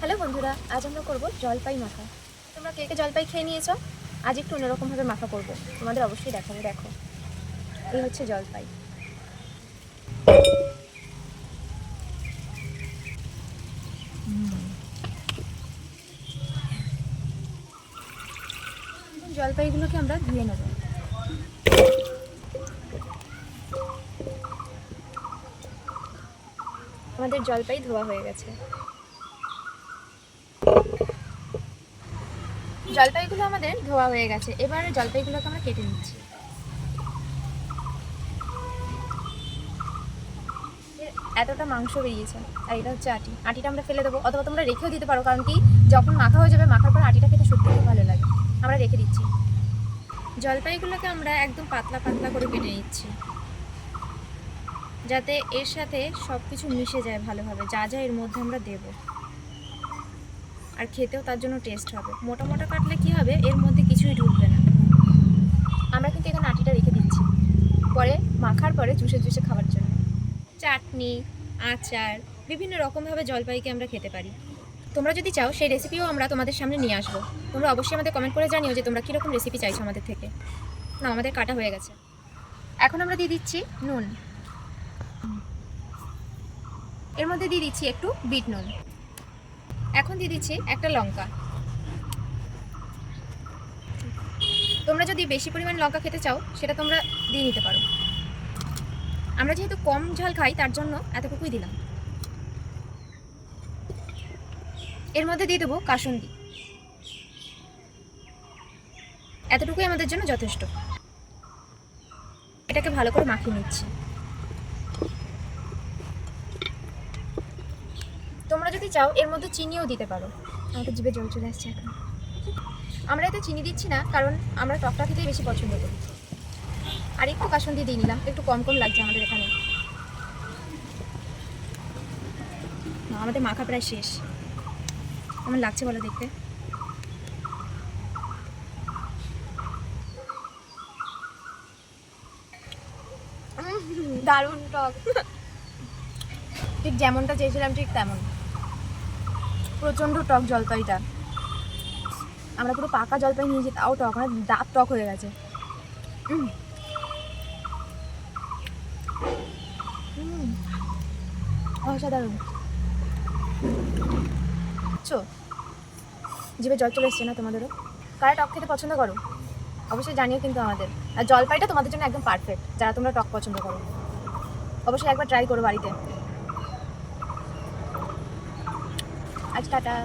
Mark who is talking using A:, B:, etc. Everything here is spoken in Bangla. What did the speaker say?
A: হ্যালো বন্ধুরা, আজ আমরা করব জলপাই মাখা। তোমরা কে কে জলপাই খেয়ে নিয়েছো? আজ একটু অন্যরকমভাবে মাখা করব। তোমাদের অবশ্যই দেখাবো, দেখো। এই হচ্ছে জলপাই। জলপাইগুলোকে আমরা ধুয়ে নেব। আমাদের জলপাই ধোয়া হয়ে গেছে। জলপাইগুলো আমাদের ধোয়া হয়ে গেছে। এবার জলপাইগুলোকে আমরা কেটে নিচ্ছি। এতটা মাংস বেরিয়েছে। আর এটা হচ্ছে আটি। আটিটা আমরা ফেলে দেবো। অথবা তোমরা রেখেও দিতে পারো, কারণ কি যখন মাখা হয়ে যাবে, মাখার পর আটিটা খেতে সত্যি খুব ভালো লাগে। আমরা রেখে দিচ্ছি। জলপাইগুলোকে আমরা একদম পাতলা পাতলা করে কেটে নিচ্ছি। যাতে এর সাথে সব কিছু মিশে যায় ভালোভাবে। যা যা এর মধ্যে আমরা দেব। আর খেতেও তার জন্য টেস্ট হবে। মোটা মোটা কাটলে কি হবে? এর মধ্যে কিছুই ঢুকবে না। আমরা কিন্তু এখানে আটিটা রেখে দিচ্ছি। পরে মাখার পরে চুষে জুসে খাওয়ার জন্য। চাটনি, আচার, বিভিন্ন রকমভাবে জলপাইকে আমরা খেতে পারি। তোমরা যদি চাও, সেই রেসিপিও আমরা তোমাদের সামনে নিয়ে আসব। তোমরা অবশ্যই আমাদের কমেন্ট করে জানিও যে তোমরা কীরকম রেসিপি চাইছো আমাদের থেকে। না, আমাদের কাটা হয়ে গেছে। এখন আমরা দিয়ে দিচ্ছি নুন। এর মধ্যে দিয়ে দিচ্ছি একটু বিট নুন। এখন দিয়ে দিচ্ছি একটা লঙ্কা। তোমরা যদি বেশি পরিমাণ লঙ্কা খেতে চাও, সেটা তোমরা দিয়ে নিতে পারো। আমরা যেহেতু কম ঝাল খাই, তার জন্য এতটুকুই দিলাম। এর মধ্যে দিয়ে দেবো কাসুন্দি। এতটুকুই আমাদের জন্য যথেষ্ট। এটাকে ভালো করে মাখিয়ে নিচ্ছি। তোমরা যদি চাও, এর মধ্যে চিনিও দিতে পারো। আমাকে জিভে জল চলে আসছে এখন। আমরা এতে চিনি দিচ্ছি না, কারণ আমরা টকটা খেতেই বেশি পছন্দ করি। আর একটু কাসন দিয়ে নিলাম, একটু কম কম লাগছে আমাদের এখানে। আমাদের মাখা প্রায় শেষ। কেমন লাগছে বলো দেখতে? দারুণ টক। ঠিক যেমনটা চেয়েছিলাম, ঠিক তেমন। প্রচণ্ড টক জলপাইটা। আমরা পুরো পাকা জলপাই নিয়েছি, তাও টক মানে দাঁত টক হয়ে গেছে। অসাধারণ। জিভে জল চলে এসছে না তোমাদেরও? কারা টক খেতে পছন্দ করো? অবশ্যই জানিও কিন্তু আমাদের। আর জলপাইটা তোমাদের জন্য একদম পারফেক্ট যারা তোমরা টক পছন্দ করো। অবশ্যই একবার ট্রাই করো বাড়িতে। আজ টাটা।